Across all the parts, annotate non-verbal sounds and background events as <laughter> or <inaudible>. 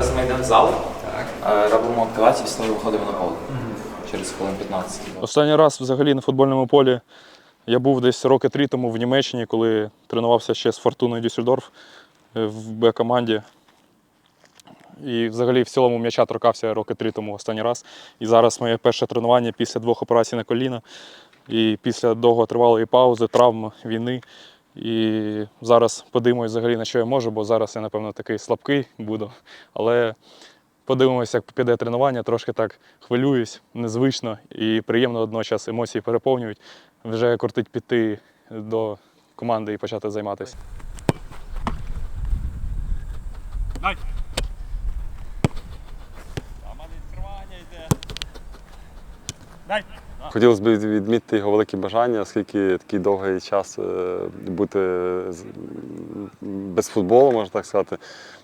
Зараз ми йдемо в зал, Так. е, робимо активацію, після того виходимо на поле. Через хвилин 15. Останній раз взагалі на футбольному полі я був десь роки три тому в Німеччині, коли тренувався ще з Фортуною Дюссельдорф е, в Б-команді. І взагалі в цілому м'яча торкався роки три тому останній раз. І зараз моє перше тренування після двох операцій на коліна. І після довготривалої паузи, травм, війни. І зараз подивимось взагалі на що я можу, бо зараз я, напевно, такий слабкий буду. Але подивимося, як піде тренування. Трошки так хвилююсь, незвично і приємно одночас емоції переповнюють. Вже кортить піти до команди і почати займатися. Хотілося б відмітити його велике бажання, оскільки такий довгий час е, бути без футболу, можна так сказати,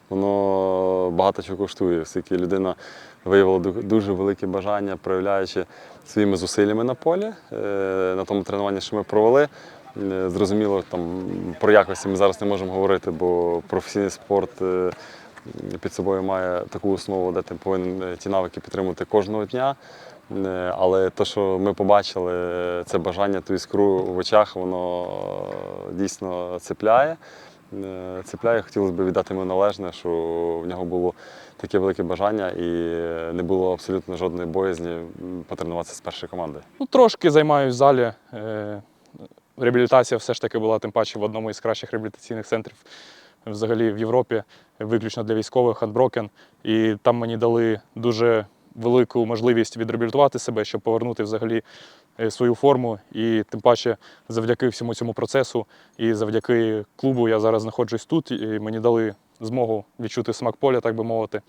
воно багато чого коштує, оскільки людина виявила дуже велике бажання, проявляючи своїми зусиллями на полі. Е, На тому тренуванні, що ми провели. Е, Зрозуміло, там про якості ми зараз не можемо говорити, бо професійний спорт під собою має таку основу, де ти повинен ті навики підтримувати кожного дня. Е, Але те, що ми побачили, це бажання, ту іскру в очах, воно дійсно цепляє. Е, Цепляє, хотілося б віддати йому належне, що в нього було таке велике бажання і не було абсолютно жодної боязні потренуватися з першої команди. Ну, трошки займаюсь в залі. Е, Реабілітація все ж таки була тим паче в одному із кращих реабілітаційних центрів взагалі в Європі, виключно для військових Unbroken. І там мені дали дуже велику можливість відреабілітувати себе, щоб повернути взагалі е, свою форму. І тим паче завдяки всьому цьому процесу і завдяки клубу я зараз знаходжусь тут. І мені дали змогу відчути смак поля, так би мовити.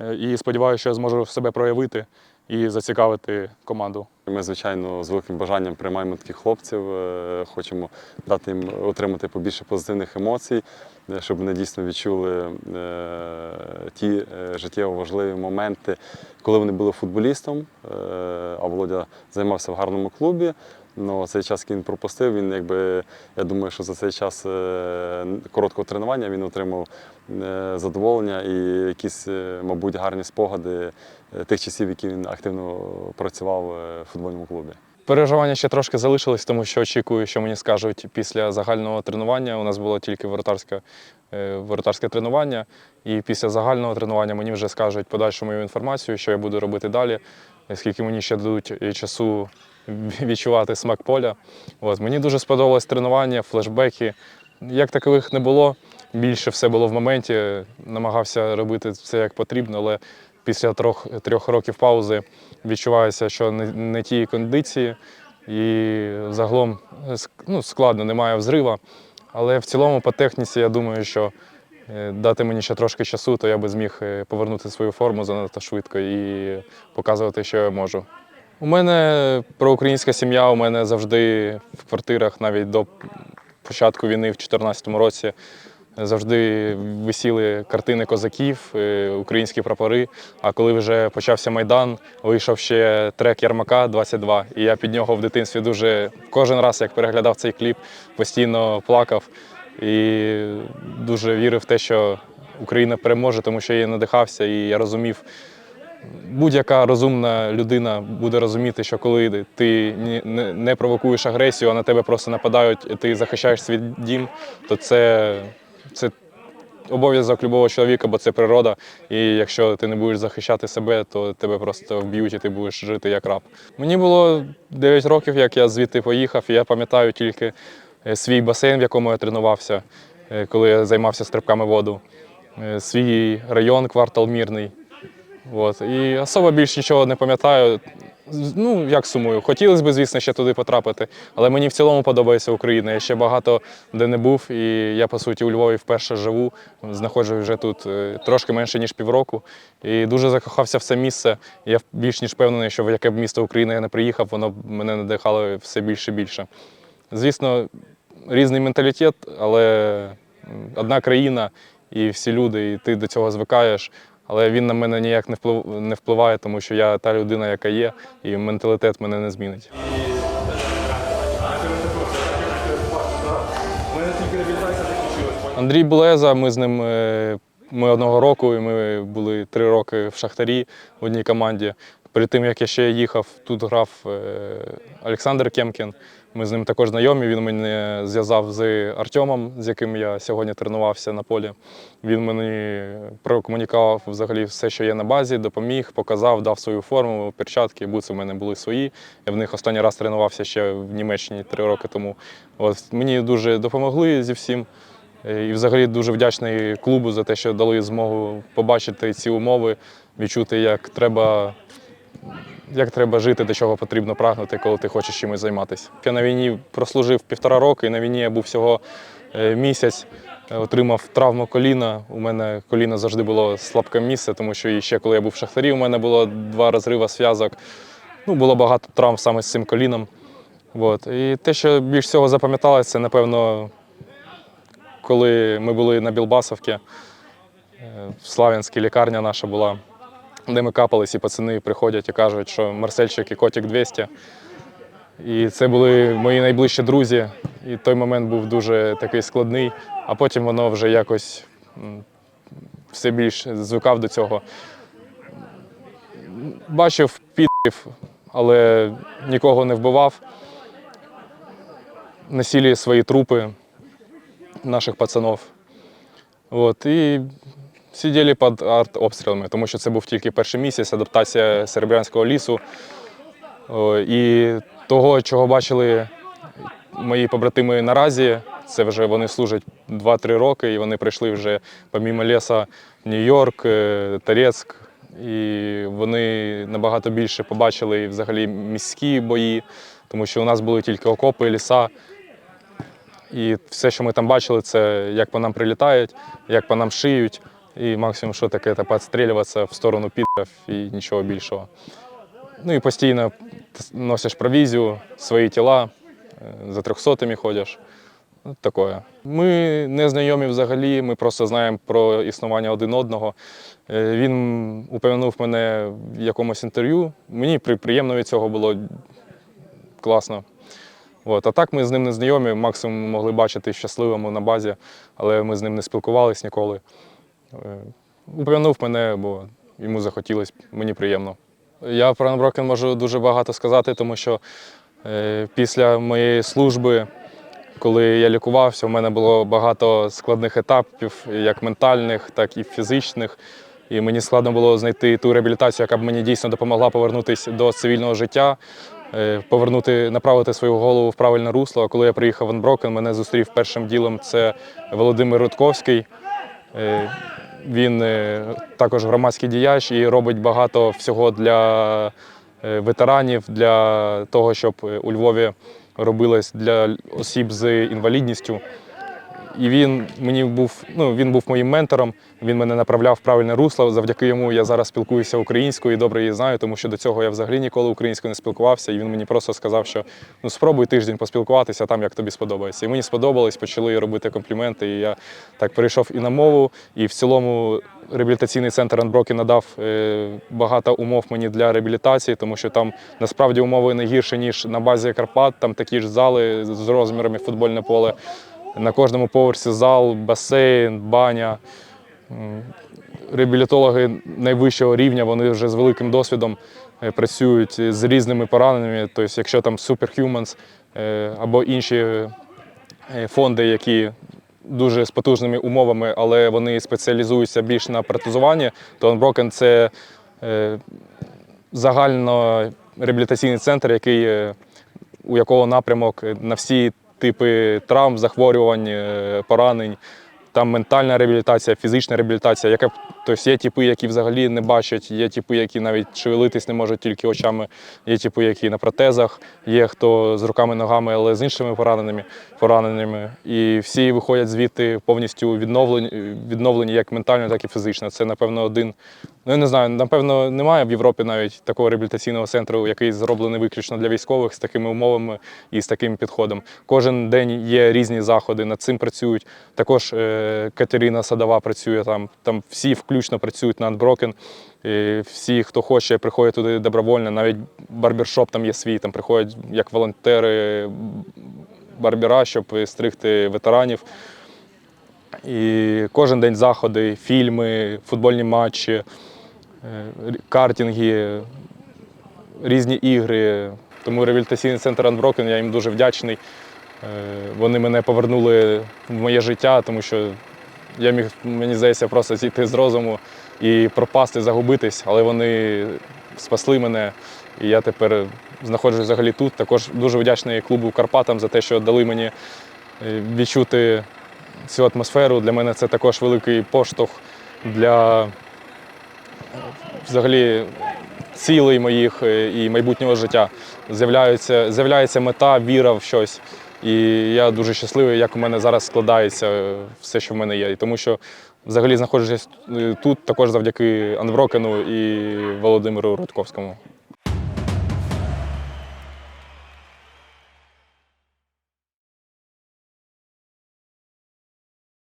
Е, І сподіваюся, що я зможу себе проявити і зацікавити команду. Ми, звичайно, з великим бажанням приймаємо таких хлопців, е, хочемо дати їм отримати побільше позитивних емоцій, е, щоб вони дійсно відчули е, ті життєво важливі моменти, коли вони були футболістом, а Володя займався в гарному клубі. Ну, цей час, який він пропустив, він якби я думаю, що за цей час е, короткого тренування він отримав е, задоволення і якісь, е, мабуть, гарні спогади тих часів, які він активно працював в футбольному клубі. Переживання ще трошки залишились, тому що очікую, що мені скажуть після загального тренування. У нас було тільки воротарське, воротарське тренування, і після загального тренування мені вже скажуть подальшу мою інформацію, що я буду робити далі, скільки мені ще дадуть часу <laughs> відчувати смак поля. От. Мені дуже сподобалось тренування, флешбеки. Як такових не було. Більше все було в моменті. Намагався робити все як потрібно, але після трьох, трьох років паузи відчувається, що не, не ті кондиції, і загалом е, ну, складно, немає взрива. Але в цілому по техніці я думаю, що е, дати мені ще трошки часу, то я би зміг е, повернути свою форму занадто швидко і показувати, що я можу. У мене проукраїнська сім'я, у мене завжди в квартирах, навіть до початку війни в 2014 році, завжди висіли картини козаків, е, українські прапори. А коли вже почався Майдан, вийшов ще трек Ярмака 22. І я під нього в дитинстві дуже кожен раз, як переглядав цей кліп, постійно плакав і дуже вірив в те, що Україна переможе, тому що я надихався, і я розумів. Будь-яка розумна людина буде розуміти, що коли ти не, провокуєш агресію, а на тебе просто нападають, і ти захищаєш свій дім, то це, це обов'язок любого чоловіка, бо це природа. І якщо ти не будеш захищати себе, то тебе просто вб'ють і ти будеш жити як раб. Мені було 9 років, як я звідти поїхав, і я пам'ятаю тільки е, свій басейн, в якому я тренувався, е, коли я займався стрибками воду, е, свій район, квартал мірний. От. І особо більш нічого не пам'ятаю. Ну, як сумую. Хотілося б, звісно, ще туди потрапити, але мені в цілому подобається Україна. Я ще багато де не був, і я, по суті, у Львові вперше живу. Знаходжусь вже тут е, трошки менше, ніж півроку. І дуже закохався в це місце. Я більш ніж впевнений, що в яке б місто України я не приїхав, воно б мене надихало все більше і більше. Звісно, різний менталітет, але одна країна і всі люди, і ти до цього звикаєш. Але він на мене ніяк не вплив- не впливає, тому що я та людина, яка є, і менталітет мене не змінить. Андрій Булеза, ми з ним е, ми одного року, і ми були три роки в Шахтарі в одній команді. Перед тим, як я ще їхав, тут грав е, Олександр Кемкін. Ми з ним також знайомі. Він мене зв'язав з Артемом, з яким я сьогодні тренувався на полі. Він мені прокомунікував взагалі все, що є на базі, допоміг, показав, дав свою форму, перчатки, буци в мене були свої. Я в них останній раз тренувався ще в Німеччині три роки тому. От, мені дуже допомогли зі всім. Е, І взагалі дуже вдячний клубу за те, що дали змогу побачити ці умови, відчути, як треба, як треба жити, до чого потрібно прагнути, коли ти хочеш чимось займатися. Я на війні прослужив півтора роки, і на війні я був всього е, місяць, е, отримав травму коліна. У мене коліно завжди було слабке місце, тому що ще коли я був в шахтарі, у мене було два розриви зв'язок. Ну, було багато травм саме з цим коліном. От. І те, що більш всього запам'яталося, це, напевно, коли ми були на Білбасовці, е, Славянській лікарня наша була, де ми капались, і пацани приходять і кажуть, що Марсельчик і Котик 200. І це були мої найближчі друзі. І той момент був дуже такий складний, а потім воно вже якось все більш звикав до цього. Бачив підів, але нікого не вбивав. Насілі свої трупи наших пацанов. От, і сиділи під артобстрілами, тому що це був тільки перший місяць, адаптація серебрянського лісу. І того, чого бачили мої побратими наразі, це вже вони служать 2-3 роки, і вони прийшли вже помімо ліса Нью-Йорк, е, Торецьк. І вони набагато більше побачили взагалі міські бої, тому що у нас були тільки окопи, ліса. І все, що ми там бачили, це як по нам прилітають, як по нам шиють, і максимум, що таке, це підстрілюватися в сторону підрів і нічого більшого. Ну і постійно носиш провізію, свої тіла, е, за трьохсотими ходиш. От таке. Ми не знайомі взагалі, ми просто знаємо про існування один одного. Е, Він упевнив мене в якомусь інтерв'ю. Мені приємно від цього було класно. От. А так ми з ним не знайомі, максимум могли бачити щасливому на базі, але ми з ним не спілкувались ніколи. Е, мене, бо йому захотілося, мені приємно. Я про Анброкен можу дуже багато сказати, тому що е, після моєї служби, коли я лікувався, у мене було багато складних етапів, як ментальних, так і фізичних. І мені складно було знайти ту реабілітацію, яка б мені дійсно допомогла повернутися до цивільного життя, е, повернути, направити свою голову в правильне русло. А коли я приїхав в Анброкен, мене зустрів першим ділом це Володимир Рудковський. Він е, також громадський діяч і робить багато всього для е, ветеранів, для того, щоб е, у Львові робилось для осіб з інвалідністю. І він мені був, ну він був моїм ментором. Він мене направляв в правильне русло. Завдяки йому я зараз спілкуюся українською і добре її знаю, тому що до цього я взагалі ніколи українською не спілкувався. І він мені просто сказав, що ну спробуй тиждень поспілкуватися там, як тобі сподобається. І мені сподобалось, почали робити компліменти. І я так перейшов і на мову, і в цілому реабілітаційний центр Unbroken надав е, багато умов мені для реабілітації, тому що там насправді умови не гірші, ніж на базі Карпат. Там такі ж зали з розмірами футбольне поле. На кожному поверсі зал, басейн, баня. Реабілітологи найвищого рівня, вони вже з великим досвідом е, працюють з різними пораненнями. Тобто, якщо там Superhumans е, або інші е, фонди, які дуже з потужними умовами, але вони спеціалізуються більш на протезуванні, то Unbroken – це загально реабілітаційний центр, який, у якого напрямок на всі типи травм, захворювань, е, поранень. Там ментальна реабілітація, фізична реабілітація, яка тобто є типи, які взагалі не бачать, є типи, які навіть шевелитись не можуть тільки очами, є типи, які на протезах, є хто з руками, ногами, але з іншими пораненнями, пораненнями. І всі виходять звідти повністю відновлені, відновлені як ментально, так і фізично. Це, напевно, один. Ну, я не знаю, напевно, немає в Європі навіть такого реабілітаційного центру, який зроблений виключно для військових з такими умовами і з таким підходом. Кожен день є різні заходи, над цим працюють. Також е, Катерина Садова працює там. Там всі включно працюють на Unbroken. І всі, хто хоче, приходять туди добровольно. Навіть барбершоп там є свій, там приходять як волонтери барбера, щоб стригти ветеранів. І кожен день заходи, фільми, футбольні матчі, е, картинги, різні ігри. Тому реабілітаційний центр Unbroken, я їм дуже вдячний. Е, Вони мене повернули в моє життя, тому що я міг, мені здається, просто зійти з розуму і пропасти, загубитись, але вони спасли мене. І я тепер знаходжусь взагалі тут. Також дуже вдячний клубу Карпатам за те, що дали мені е, відчути цю атмосферу. Для мене це також великий поштовх для е, взагалі цілей моїх і майбутнього життя. З'являється мета, віра в щось. І я дуже щасливий, як у мене зараз складається е, все, що в мене є. І тому що взагалі знаходжусь е, тут також завдяки Анврокену і Володимиру Рудковському.